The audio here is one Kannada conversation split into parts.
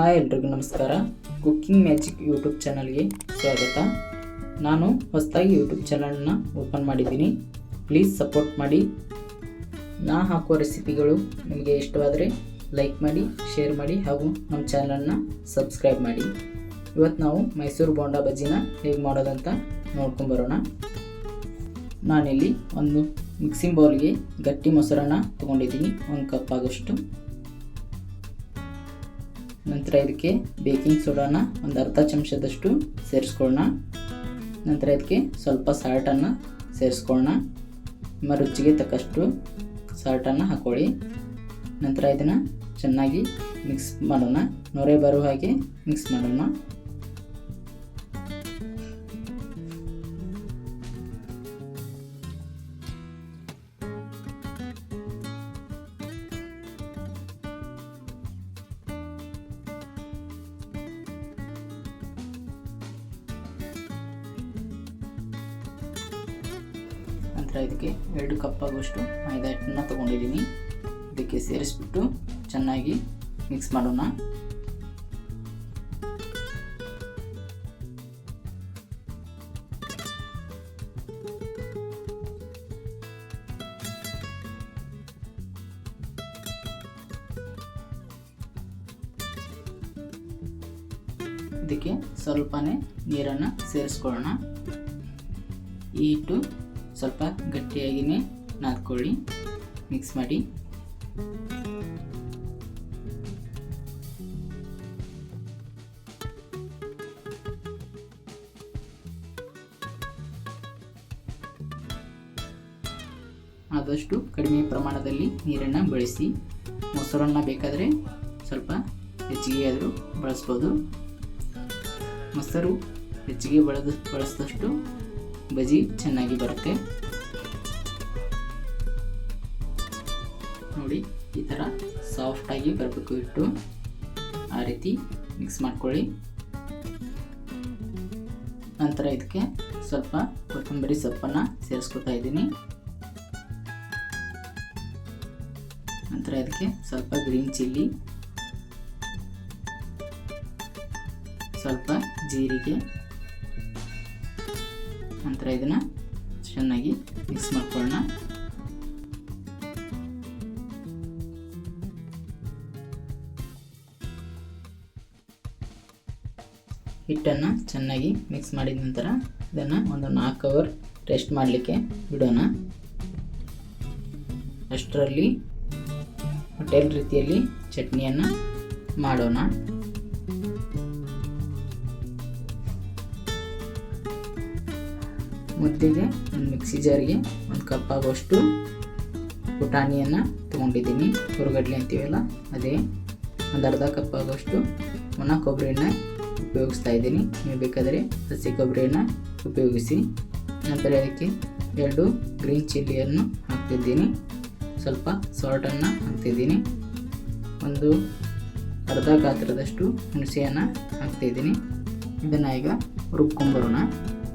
ಹಾಯ್ ಎಲ್ರಿಗೂ ನಮಸ್ಕಾರ. ಕುಕ್ಕಿಂಗ್ ಮ್ಯಾಜಿಕ್ ಯೂಟ್ಯೂಬ್ ಚಾನಲ್ಗೆ ಸ್ವಾಗತ. ನಾನು ಹೊಸದಾಗಿ ಯೂಟ್ಯೂಬ್ ಚಾನಲ್ನ ಓಪನ್ ಮಾಡಿದ್ದೀನಿ. ಪ್ಲೀಸ್ ಸಪೋರ್ಟ್ ಮಾಡಿ. ನಾ ಹಾಕುವ ರೆಸಿಪಿಗಳು ನಿಮಗೆ ಇಷ್ಟವಾದರೆ ಲೈಕ್ ಮಾಡಿ ಶೇರ್ ಮಾಡಿ ಹಾಗೂ ನಮ್ಮ ಚಾನಲನ್ನು ಸಬ್ಸ್ಕ್ರೈಬ್ ಮಾಡಿ. ಇವತ್ತು ನಾವು ಮೈಸೂರು ಬೋಂಡಾ ಬಜ್ಜಿನ ಹೇಗೆ ಮಾಡೋದಂತ ನೋಡ್ಕೊಂಬರೋಣ ನಾನಿಲ್ಲಿ ಒಂದು ಮಿಕ್ಸಿಂಗ್ ಬೌಲ್ಗೆ ಗಟ್ಟಿ ಮೊಸರನ್ನ ತೊಗೊಂಡಿದ್ದೀನಿ. ಒಂದು ಕಪ್ ಆಗೋಷ್ಟು ನಂತರ ಇದಕ್ಕೆ ಬೇಕಿಂಗ್ ಸೋಡಾನ ಒಂದು ಅರ್ಧ ಚಮಚದಷ್ಟು ಸೇರಿಸ್ಕೊಳ್ಳೋಣ. ನಂತರ ಇದಕ್ಕೆ ಸ್ವಲ್ಪ ಸಾಲ್ಟನ್ನು ಸೇರಿಸ್ಕೊಳ್ಳೋಣ. ನಿಮ್ಮ ರುಚಿಗೆ ತಕ್ಕಷ್ಟು ಸಾಲ್ಟನ್ನು ಹಾಕೊಳ್ಳಿ. ನಂತರ ಇದನ್ನು ಚೆನ್ನಾಗಿ ಮಿಕ್ಸ್ ಮಾಡೋಣ. ನೊರೆ ಬರುವ ಹಾಗೆ ಮಿಕ್ಸ್ ಮಾಡೋಣ. ನಂತರ ಇದಕ್ಕೆ ಎರಡು ಕಪ್ ಆಗುವಷ್ಟು ಮೈದಾ ಹಿಟ್ಟನ್ನು ತೊಗೊಂಡಿದ್ದೀನಿ. ಇದಕ್ಕೆ ಸೇರಿಸ್ಬಿಟ್ಟು ಚೆನ್ನಾಗಿ ಮಿಕ್ಸ್ ಮಾಡೋಣ. ಇದಕ್ಕೆ ಸ್ವಲ್ಪನೇ ನೀರನ್ನು ಸೇರಿಸ್ಕೊಳ್ಳೋಣ. ಈ ಹಿಟ್ಟು ಸ್ವಲ್ಪ ಗಟ್ಟಿಯಾಗಿಯೇ ನಾದ್ಕೊಳ್ಳಿ. ಮಿಕ್ಸ್ ಮಾಡಿ. ಆದಷ್ಟು ಕಡಿಮೆ ಪ್ರಮಾಣದಲ್ಲಿ ನೀರನ್ನು ಬಳಸಿ. ಮೊಸರನ್ನ ಬೇಕಾದರೆ ಸ್ವಲ್ಪ ಹೆಚ್ಚಿಗೆ ಆದರೂ ಬಳಸ್ಬೋದು. ಮೊಸರು ಹೆಚ್ಚಿಗೆ ಬಳದ, ಬಳಸಿದಷ್ಟು ಬಜಿ ಚೆನ್ನಾಗಿ ಬರುತ್ತೆ. ನೋಡಿ, ಈ ಥರ ಸಾಫ್ಟಾಗಿ ಬರಬೇಕು ಇಟ್ಟು ಆ ರೀತಿ ಮಿಕ್ಸ್ ಮಾಡ್ಕೊಳ್ಳಿ. ನಂತರ ಇದಕ್ಕೆ ಸ್ವಲ್ಪ ಕೊತ್ತಂಬರಿ ಸೊಪ್ಪನ್ನು ಸೇರಿಸ್ಕೊತಾ ಇದ್ದೀನಿ. ನಂತರ ಇದಕ್ಕೆ ಸ್ವಲ್ಪ ಗ್ರೀನ್ ಚಿಲ್ಲಿ ಸ್ವಲ್ಪ ಜೀರಿಗೆ. ನಂತರ ಇದನ್ನು ಚೆನ್ನಾಗಿ ಮಿಕ್ಸ್ ಮಾಡ್ಕೊಳ್ಳೋಣ. ಹಿಟ್ಟನ್ನು ಚೆನ್ನಾಗಿ ಮಿಕ್ಸ್ ಮಾಡಿದ ನಂತರ ಇದನ್ನು ಒಂದು ನಾಲ್ಕು ಅವರ್ ರೆಸ್ಟ್ ಮಾಡಲಿಕ್ಕೆ ಬಿಡೋಣ. ಅಷ್ಟರಲ್ಲಿ ಹೋಟೆಲ್ ರೀತಿಯಲ್ಲಿ ಚಟ್ನಿಯನ್ನು ಮಾಡೋಣ. ಮುದ್ದೆಗೆ ಒಂದು ಮಿಕ್ಸಿ ಜಾರಿಗೆ ಒಂದು ಕಪ್ ಆಗುವಷ್ಟು ಪುಟಾಣಿಯನ್ನು ತೊಗೊಂಡಿದ್ದೀನಿ. ಹುರುಗಡ್ಲೆ ಅಂತೀವಲ್ಲ, ಅದೇ. ಒಂದು ಅರ್ಧ ಕಪ್ ಆಗುವಷ್ಟು ಒಣ ಕೊಬ್ಬರಿನ ಉಪಯೋಗಿಸ್ತಾ ಇದ್ದೀನಿ. ನೀವು ಬೇಕಾದರೆ ಹಸಿ ಕೊಬ್ಬರಿಯನ್ನು ಉಪಯೋಗಿಸಿ. ನಂತರ ಅದಕ್ಕೆ ಎರಡು ಗ್ರೀನ್ ಚಿಲ್ಲಿಯನ್ನು ಹಾಕ್ತಿದ್ದೀನಿ. ಸ್ವಲ್ಪ ಸಾಲ್ಟನ್ನು ಹಾಕ್ತಿದ್ದೀನಿ. ಒಂದು ಅರ್ಧ ಗಾತ್ರದಷ್ಟು ಹುಣಸೆಯನ್ನು ಹಾಕ್ತಿದ್ದೀನಿ. ಇದನ್ನು ಈಗ ರುಬ್ಕೊಂಬರೋಣ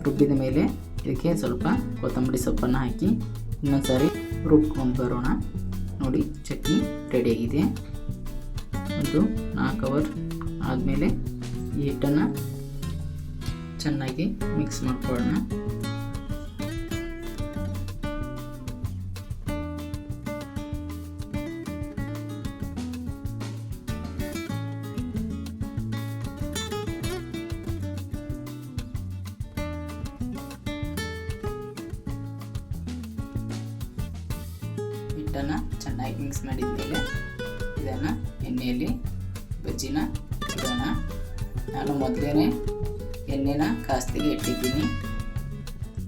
ರುಬ್ಬಿದ ಮೇಲೆ ಇದಕ್ಕೆ ಸ್ವಲ್ಪ ಕೊತ್ತಂಬರಿ ಸೊಪ್ಪನ್ನು ಹಾಕಿ ಇನ್ನೊಂದು ಸಾರಿ ರುಬ್ಕೊಂಡು ಬರೋಣ ನೋಡಿ, ಚಟ್ನಿ ರೆಡಿಯಾಗಿದೆ ಒಂದು ನಾಲ್ಕು ಅವರ್ ಆದಮೇಲೆ ಈ ಹಿಟ್ಟನ್ನು ಚೆನ್ನಾಗಿ ಮಿಕ್ಸ್ ಮಾಡ್ಕೊಳ್ಳೋಣ. ಹಿಟ್ಟನ್ನು ಚೆನ್ನಾಗಿ ಮಿಕ್ಸ್ ಮಾಡಿದ ಮೇಲೆ ಇದನ್ನು ಎಣ್ಣೆಯಲ್ಲಿ ಬಜ್ಜಿನ ಇಡೋಣ. ನಾನು ಮೊದಲೇ ಎಣ್ಣೆನ ಕಾಸ್ತಿಗೆ ಇಟ್ಟಿದ್ದೀನಿ.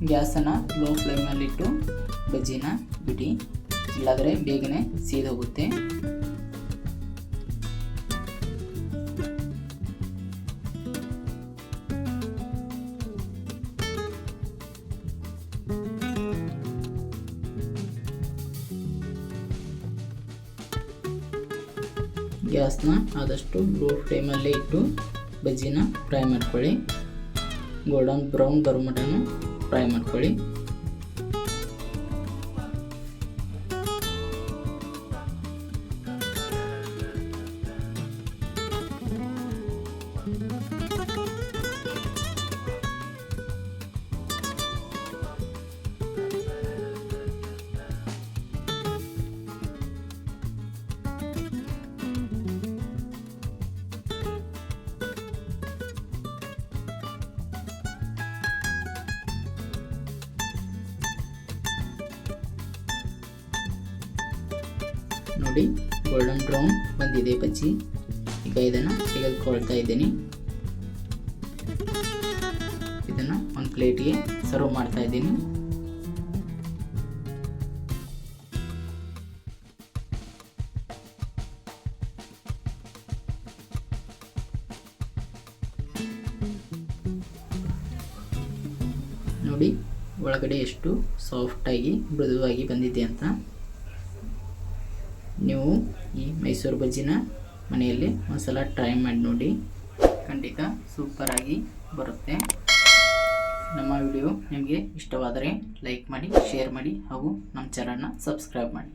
ಗ್ಯಾಸನ್ನು ಲೋ ಫ್ಲೇಮಲ್ಲಿಟ್ಟು ಬಜ್ಜಿನ ಬಿಡಿ. ಇಲ್ಲಾದರೆ ಬೇಗನೆ ಸೀದೋಗುತ್ತೆ. ಗ್ಯಾಸ್ನ ಆದಷ್ಟು ಲೋ ಫ್ಲೇಮಲ್ಲೇ ಇಟ್ಟು ಬಜ್ಜಿನ ಫ್ರೈ ಮಾಡ್ಕೊಳ್ಳಿ. ಗೋಲ್ಡನ್ ಬ್ರೌನ್ ಬರೋ ಮಟನ ಫ್ರೈ ಮಾಡ್ಕೊಳ್ಳಿ. ನೋಡಿ ಗೋಲ್ಡನ್ ಬ್ರೌನ್ ಬಂದಿದೆ ಬಜ್ಜಿ ಈಗ ಇದನ್ನು ತೆಗೆದುಕೊಳ್ತಾ ಇದ್ದೀನಿ. ಇದನ್ನು ಒಂದು ಪ್ಲೇಟ್ಗೆ ಸರ್ವ್ ಮಾಡ್ತಾ ಇದ್ದೀನಿ. ನೋಡಿ, ಒಳಗಡೆ ಎಷ್ಟು ಸಾಫ್ಟಾಗಿ ಮೃದುವಾಗಿ ಬಂದಿದೆ ಅಂತ. ನೀವು ಈ ಮೈಸೂರು ಬಜ್ಜಿನ ಮನೆಯಲ್ಲಿ ಒಂದ್ಸಲ ಟ್ರೈ ಮಾಡಿ ನೋಡಿ. ಖಂಡಿತ ಸೂಪರಾಗಿ ಬರುತ್ತೆ. ನಮ್ಮ ವಿಡಿಯೋ ನಿಮಗೆ ಇಷ್ಟವಾದರೆ ಲೈಕ್ ಮಾಡಿ ಶೇರ್ ಮಾಡಿ ಹಾಗೂ ನಮ್ಮ ಚಾನಲ್ನ ಸಬ್ಸ್ಕ್ರೈಬ್ ಮಾಡಿ.